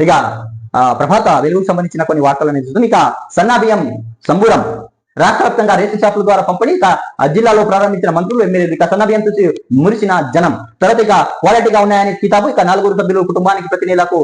ఇక ఆ, ప్రభాత వెలుగుకు సంబంధించిన కొన్ని వార్తలు అనేది చూద్దాం. ఇక సన్నా సంబూరం రాష్ట్ర వ్యాప్తంగా రేషన్ షాపుల ద్వారా పంపిణీ ఆ జిల్లాలో ప్రారంభించిన మంత్రులు ఎమ్మెల్యేలు ఇక మురిసిన జనం. తర్వాత ఇక క్వాలిటీగా ఉన్నాయని కితాబు ఇక నలుగురు సభ్యులు కుటుంబానికి ప్రతి నెలకు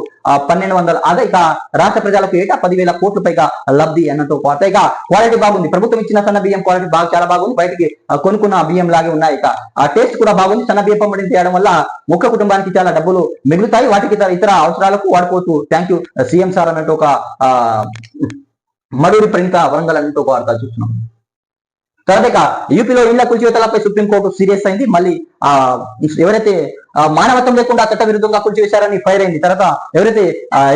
పన్నెండు వందల అదే ఇక రాష్ట్ర ప్రజలకు ఏటా పదివేల కోట్ల పైగా లబ్ధి అన్నట్టు వార్త ఇక క్వాలిటీ బాగుంది. ప్రభుత్వం ఇచ్చిన సన్న బియ్యం క్వాలిటీ బాగా చాలా బాగుంది. బయటికి కొనుక్కున్న బియ్యం లాగే ఉన్నాయి ఇక. ఆ టేస్ట్ కూడా బాగుంది. సన్న బియ్యం పంపిణీ చేయడం వల్ల ఒక్క కుటుంబానికి చాలా డబ్బులు మిగులుతాయి. వాటికి ఇతర ఇతర అవసరాలకు వాడుకోవచ్చు. థ్యాంక్ యూ సీఎం సార్ అన్నట్టు ఒక ఆ, మడూరి వరంగల్ అన్నట్టు ఒక వార్త చూస్తున్నాం. తర్వాత ఇక యూపీలో ఇళ్ళ కూల్చివేతలపై సుప్రీంకోర్టు సీరియస్ అయింది. మళ్ళీ ఆ ఎవరైతే మానవత్వం లేకుండా చట్ట విరుద్ధంగా కూల్చివేశారని ఫైర్ అయింది. తర్వాత ఎవరైతే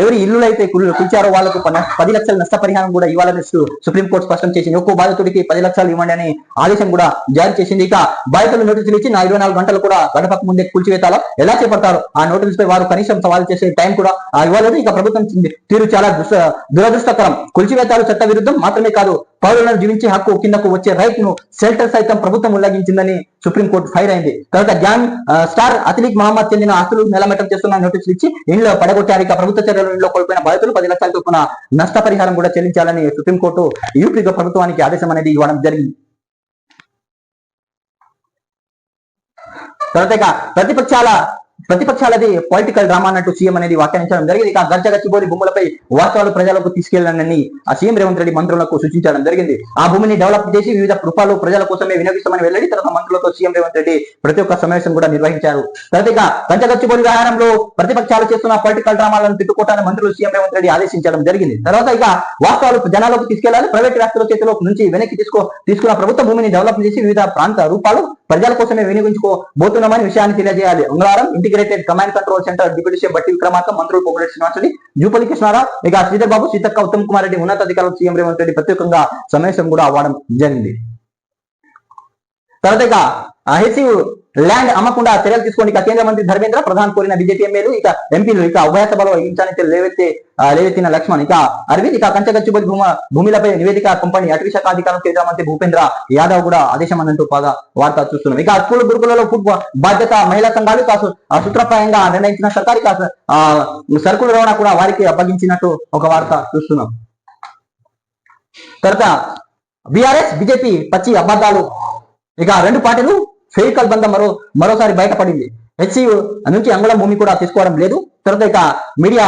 ఎవరి ఇల్లు అయితే కూల్చారో వాళ్ళకు పది లక్షల నష్టపరిహారం కూడా ఇవ్వాలని సుప్రీంకోర్టు స్పష్టం చేసింది. ఒక్కో బాధితుడికి పది లక్షలు ఇవ్వండి అని ఆదేశం కూడా జారీ చేసింది. ఇక బాధితులు నోటీసులు ఇచ్చి నా ఇరవై నాలుగు గంటలు కూడా గడపక ముందే కూల్చివేతాలో ఎలా చేపడతారు? ఆ నోటీస్ పై వారు కనీసం సవాల్ చేసే టైం కూడా ఇవ్వలేదు. ఇక ప్రభుత్వం తీరు చాలా దురదృష్టకరం. కూల్చివేతాలు చట్ట విరుద్ధం మాత్రమే కాదు పౌరులను జీవించే హక్కు కిందకు వచ్చే రైట్ను షెల్టర్ సైతం ప్రభుత్వం ఉల్లంఘించిందని సుప్రీంకోర్టు ఫైర్ అయింది. తర్వాత గ్యాంగ్ స్టార్ అథ్లీట్ మహమ్మద్ చెందిన ఆస్తులు నెలమెట్టం చేస్తున్న నోటీసులు ఇచ్చి ఇంట్లో పడగొట్టారు. ఇక ప్రభుత్వ చర్యలు ఇంట్లో కోల్పోయిన బాధితులు పది లక్షల చొప్పున నష్టపరిహారం కూడా చెల్లించాలని సుప్రీంకోర్టు యూపీ ప్రభుత్వానికి ఆదేశం అనేది ఇవ్వడం జరిగింది. తర్వాత ప్రతిపక్షాల ప్రతిపక్షాలది పొలిటికల్ డ్రామా అన్నట్టు సీఎం అనేది వ్యాఖ్యానించడం జరిగింది. ఇక గర్జగచ్చిబోలి భూములపై వాస్తవాలు ప్రజలకు తీసుకెళ్ళాలని ఆ సీఎం రేవంత్ రెడ్డి మంత్రులకు సూచించడం జరిగింది. ఆ భూమిని డెవలప్ చేసి వివిధ రూపాలు ప్రజల కోసమే వినియోగిస్తామని వెల్లడి తర్వాత మంత్రులతో సీఎం రేవంత్ రెడ్డి ప్రతి ఒక్క సమావేశం కూడా నిర్వహించారు. తర్వాత ఇక గంచగచ్చిబోలి వ్యవహారంలో ప్రతిపక్షాలు చేస్తున్న పొలిటికల్ డ్రామాలను తిట్టుకోవటాన్ని మంత్రులు సీఎం రేవంత్ రెడ్డి ఆదేశించడం జరిగింది. తర్వాత ఇక వాస్తవాలు జనాలకు తీసుకెళ్ళాలి. ప్రైవేట్ వ్యక్తుల చేతిలో నుంచి వెనక్కి తీసుకో తీసుకున్న ప్రభుత్వ భూమిని డెవలప్ చేసి వివిధ ప్రాంత రూపాలు ప్రజల కోసమే వినియోగించుకోబోతున్నామని విషయాన్ని తెలియజేయాలి. మంగళవారం integrated command control centre deputy CM Bhatti Vikramarka మంత్రులు పొంగులేటి శ్రీనివాసరెడ్డి జూపల్లి కృష్ణారావు ఇక శ్రీధర్ బాబు సీతక్క ఉత్తమ్ కుమార్ రెడ్డి ఉన్నతాధికారులు సీఎం రేవంత్ రెడ్డి ప్రత్యేకంగా సమావేశం కూడా అవ్వడం జరిగింది తర్వాత ఇక హెచ్యు ల్యాండ్ అమ్మకుండా చర్యలు తీసుకోండి. ఇక కేంద్ర మంత్రి ధర్మేంద్ర ప్రధాన్ కోరిన బీజేపీ ఎమ్మెల్యేలు ఇక ఎంపీలు ఇక ఉభయ సభలో హింసాన్ని లేవెత్తే లేవెత్తిన లక్ష్మణ్ ఇక అరవింద్ ఇక కంచగచ్చుబడి భూమ భూమిలపై నివేదిక పంపని అటవీ శాఖ అధికారులు కేంద్ర మంత్రి భూపేంద్ర యాదవ్ కూడా ఆదేశం అన్నట్టు బాగా వార్త చూస్తున్నాం. ఇక స్కూల్ గురుకులలో ఫుడ్ బాధ్యత మహిళా సంఘాలు సూత్రప్రాయంగా నిర్ణయించిన సర్కారు ఇక సరుకుల రవాణా కూడా వారికి అప్పగించినట్టు ఒక వార్త చూస్తున్నాం. తర్వాత బీఆర్ఎస్ బీజేపీ పచ్చి అబద్ధాలు ఇక రెండు పార్టీలు ఫెయికల్ బంధం మరో మరోసారి బయటపడింది. హెచ్సియు నుంచి అంగుళం భూమి కూడా తీసుకోవడం లేదు. తర్వాత ఇక media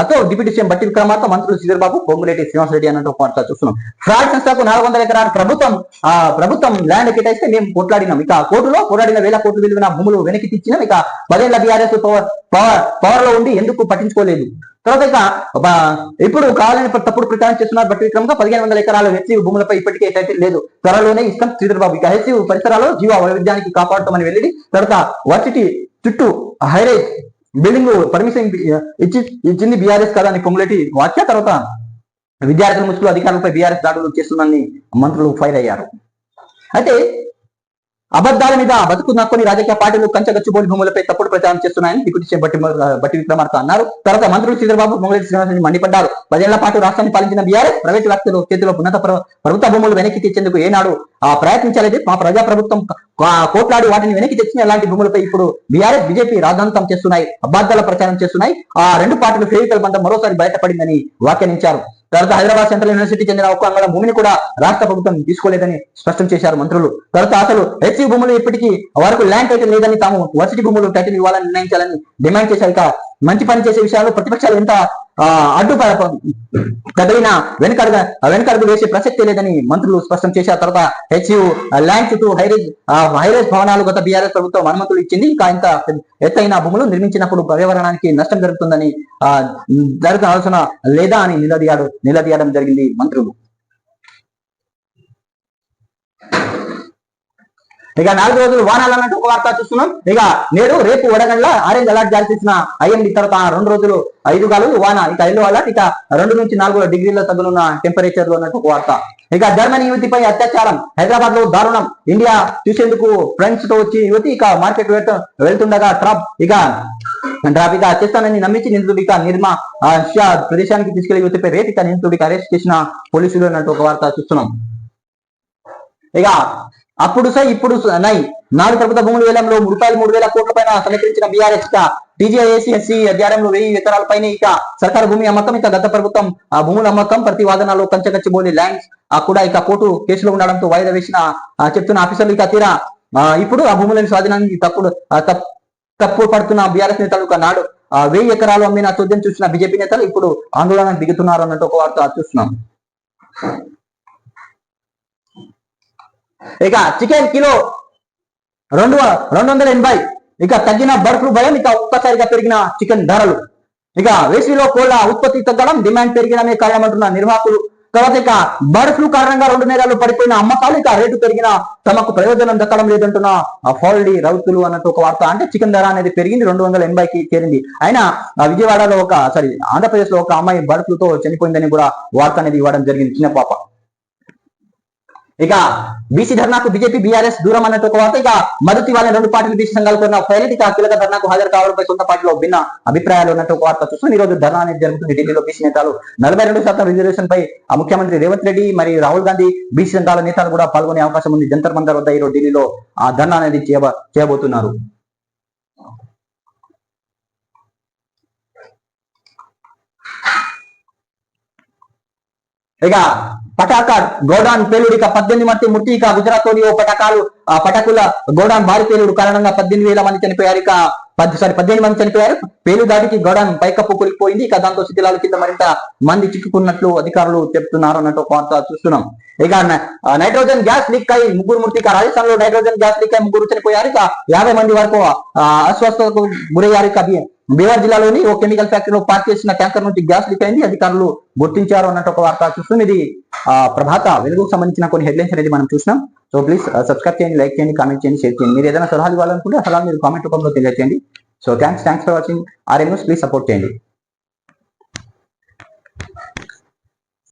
అతో deputy CM Bhatti Vikramarka మంత్రులు శ్రీధర్ బాబు పొంగులేటి శ్రీనివాసరెడ్డి అన్నట్టు వార్త చూస్తున్నాం. ఫ్రాడ్ సంస్థకు నాలుగు వందల ఎకరాల ప్రభుత్వం ఆ ప్రభుత్వం ల్యాండ్ కేటాయిస్తే మేము కొట్లాడినాం. ఇక కోర్టులో పోరాడిన వేల కోట్లు విలువైన భూములు వెనక్కి తెచ్చినాం. ఇక పదేళ్ళ బీఆర్ఎస్ పవర్ పవర్లో ఉండి ఎందుకు పట్టించుకోలేదు? తర్వాత ఇక ఇప్పుడు కావాలని తప్పుడు ప్రచారం చేస్తున్నారు బట్టి విక్రమంగా పదిహేను వందల ఎకరాల హెచ్సి భూములపై ఇప్పటికే టైటిల్ లేదు. త్వరలోనే ఇస్తాం శ్రీధర్ బాబు ఇక హెచ్సి పరిసరాలు జీవ వైవిధ్యానికి కాపాడుతామని వెళ్ళి తర్వాత వర్సిటీ చుట్టూ హైరే బిల్డింగ్ పర్మిషన్ ఇచ్చి ఇచ్చింది బీఆర్ఎస్ కదా అని పొంగులేటి వాక్య తర్వాత విద్యార్థుల ముసుగులు అధికారులపై బీఆర్ఎస్ దాడులు చేస్తుందని మంత్రులు ఫైర్ అయ్యారు. అయితే అబద్దాల మీద బతుకు కొన్ని రాజకీయ పార్టీలు కంచగచ్చిబోలి భూములపై తప్పుడు ప్రచారం చేస్తున్నాయని డిప్యూటీ చీఫ్ బట్టి బట్టి విక్రమార్క అన్నారు. తర్వాత మంత్రులు చంద్రబాబు పొంగులేటి శ్రీనివాసరెడ్డి మండిపడ్డారు. పదేళ్ళ పాటు రాష్ట్రాన్ని పాలించిన బీఆర్ఎస్ ప్రైవేటు వ్యక్తులు చేతిలో ఉన్నత ప్రభుత్వ భూములు వెనక్కి తెచ్చేందుకు ఏనాడు ఆ ప్రయత్నించలేదు మా ప్రజా ప్రభుత్వం కోట్లాడి వాటిని వెనక్కి తెచ్చిన అలాంటి భూములపై ఇప్పుడు బీఆర్ఎస్ బీజేపీ రాజాంతం చేస్తున్నాయి అబద్దాల ప్రచారం చేస్తున్నాయి. ఆ రెండు పార్టీలు ఫేవికల్ బంధం మరోసారి బయటపడిందని వ్యాఖ్యానించారు. తర్వాత హైదరాబాద్ సెంట్రల్ యూనివర్సిటీ చెందిన ఒక్క అంగళం భూమిని కూడా రాష్ట్ర ప్రభుత్వం తీసుకోలేదని స్పష్టం చేశారు మంత్రులు. తర్వాత అసలు హెచ్సి భూములు ఇప్పటికీ వరకు ల్యాండ్ టైటిల్ లేదని తాము వర్సిటీ భూములు టైటిల్ ఇవ్వాలని నిర్ణయించాలని డిమాండ్ చేశారు. ఇక మంచి పని చేసే విషయాలు ప్రతిపక్షాలు ఎంత అడ్డు కదిలిన వెనకడుగు వెనకడుగు వేసే ప్రసక్తి లేదని మంత్రులు స్పష్టం చేశారు. తర్వాత హెచ్యు ల్యాండ్ చుట్టూ హైరేజ్ హైరేజ్ భవనాలు గత బీఆర్ఎస్ ప్రభుత్వం అనుమతులు ఇచ్చింది. ఇంకా ఇంత ఎత్తైన భూములు నిర్మించినప్పుడు పర్యావరణానికి నష్టం జరుగుతుందని ఆ జరుగుతున్న ఆలోచన లేదా అని నిలదీయాడు నిలదీయడం జరిగింది మంత్రులు. ఇక నాలుగు రోజులు వానాలు అన్నట్టు ఒక వార్త చూస్తున్నాం. ఇక నేడు రేపు వడగండ్ల ఆరెంజ్ అలర్ట్ జారీ చేసిన ఐఎండి తర్వాత రెండు రోజులు ఐదు గాలు వాన ఇక ఎల్లో అలర్ట్ ఇక రెండు నుంచి నాలుగు డిగ్రీల తగులున్న టెంపరేచర్లో అన్నట్టు ఒక వార్త. ఇక జర్మనీ యువతిపై అత్యాచారం హైదరాబాద్లో దారుణం ఇండియా చూసేందుకు ఫ్రెండ్స్తో వచ్చి యువతి ఇక మార్కెట్ వెళ్తుండగా ట్రాప్ ఇక డ్రాప్ చేస్తానని నమ్మించి నిందితుడిక నిర్మా షా ప్రదేశానికి తీసుకెళ్ళి యువతిపై రేపు ఇక నిందితుడికి అరెస్ట్ చేసిన పోలీసులు అన్నట్టు ఒక వార్త చూస్తున్నాం. ఇక అప్పుడు సై ఇప్పుడు నై. నాలుగు ప్రభుత్వ భూముల వేలంలో రూపాయలు మూడు వేల కోట్ల పైన సమీకరించిన బీఆర్ఎస్ ఇక. ఎస్సీ అధ్యాయంలో వెయ్యి ఎకరాలపైన ఇక. సర్కారు భూమి అమ్మకం ఇక. గత ప్రభుత్వం ఆ భూముల అమ్మకం ప్రతివాదనలో కంచగచ్చిబోలి ల్యాండ్స్ కూడా ఇక కోర్టు కేసులో ఉండడంతో వాయిదా వేసిన చెప్తున్న ఆఫీసర్లు ఇక తీరా. ఇప్పుడు ఆ భూములను స్వాధీనానికి తప్పుడు తప్పు పడుతున్న బీఆర్ఎస్ నేతలు నాడు. ఆ, వెయ్యి ఎకరాలు అమ్మిన చోద్యం చూసిన బీజేపీ నేతలు ఇప్పుడు ఆందోళనకు దిగుతున్నారు అన్నట్టు ఒక వార్త చూస్తున్నాం. ఇక చికెన్ కిలో రెండు రెండు వందల ఎనభై ఇక తగ్గిన బర్డ్ ఫ్లూ భయం ఇక ఒక్కసారిగా పెరిగిన చికెన్ ధరలు. ఇక వేసవిలో కోళ్ళ ఉత్పత్తి తగ్గడం డిమాండ్ పెరిగినమే కారణమంటున్న నిర్వాహకులు. తర్వాత ఇక బర్డ్ ఫ్లూ కారణంగా రెండు నెలలు పడిపోయిన అమ్మకాలు ఇక రేటు పెరిగిన తమకు ప్రయోజనం దక్కడం లేదంటున్న ఫౌల్డీ రౌతులు అన్నట్టు ఒక వార్త. అంటే చికెన్ ధర అనేది పెరిగింది రెండు వందల ఎనభైకి చేరింది. అయినా ఆ, విజయవాడలో ఒక సారీ ఆంధ్రప్రదేశ్లో ఒక అమ్మాయి బర్డ్ ఫ్లూతో చనిపోయిందని కూడా వార్త అనేది ఇవ్వడం జరిగింది. చిన్న పాప. ఇక బీసీ ధర్నాకు బీజేపీ బీఆర్ఎస్ దూరం అన్నట్టు ఒక వార్త. ఇక మద్దతు వాళ్ళ రెండు పార్టీలు బీసీ సంఘాలు కోరిన ఫైనల్. ఇక కీలక ధర్నాకు హాజరు కావడంపై సొంత పార్టీలో భిన్న అభిప్రాయాలు ఉన్నట్టు ఒక వార్త చూస్తున్నాం. ఈ రోజు ధర్నా అనేది జరుగుతుంది. ఢిల్లీలో బీసీ నేతలు నలభై రెండు శాతం రిజర్వేషన్ పై ముఖ్యమంత్రి రేవంత్ రెడ్డి మరియు రాహుల్ గాంధీ బీసీ సంఘాల నేతలు కూడా పాల్గొనే అవకాశం ఉంది. జంతర్ మంతర్ వద్ద ఈ రోజు ఢిల్లీలో ఆ ధర్నా అనేది చేయబోతున్నారు. ఇక పటాకా గోడాన్ పేలుడిక పద్దెనిమిది మంది మృతి ఇక గుజరాత్లోని ఓ పటాకాలు ఆ పటాకుల గోడాన్ భారీ పేలుడు కారణంగా పద్దెనిమిది వేల మంది చనిపోయారు. ఇక పది సారీ పద్దెనిమిది మంది చనిపోయారు. పేలు దాటికి గోడాన్ పైకప్పు కూలిపోయింది. ఇక దాంతో శిథిలాల కింద మరింత మంది చిక్కుకున్నట్లు అధికారులు చెప్తున్నారు అన్నట్టు ఒక వార్త చూస్తున్నాం. ఇక నైట్రోజన్ గ్యాస్ లీక్ అయి ముగ్గురు మృతి ఇక రాజస్థాన్లో నైట్రోజన్ గ్యాస్ లీక్ అయి ముగ్గురు చనిపోయారు. ఇక యాభై మంది వరకు అస్వస్థతకు గురయ్యారు. ఇక బీహార్ జిల్లాలోని ఓ కెమికల్ ఫ్యాక్టరీలో పార్క్ చేసిన ట్యాంకర్ నుంచి గ్యాస్ లీక్ అయింది. అధికారులు గుర్తించారు అన్నట్టు ఒక వార్త చూస్తుంది ఇది ఆ, ప్రభాత వెలుగుకు సంబంధించిన కొన్ని హెడ్లైన్స్ అనేది మనం చూసినాం. సో ప్లీజ్ సబ్స్క్రైబ్ చేయండి లైక్ చేయండి కామెంట్ చేయండి షేర్ చేయండి. మీరు ఏదైనా సలహాలు ఇవ్వాలనుకుంటే సలహాలు మీరు కామెంట్ రూపంలో తెలియజేయండి so thanks thanks for watching. RM news please support చేయండి.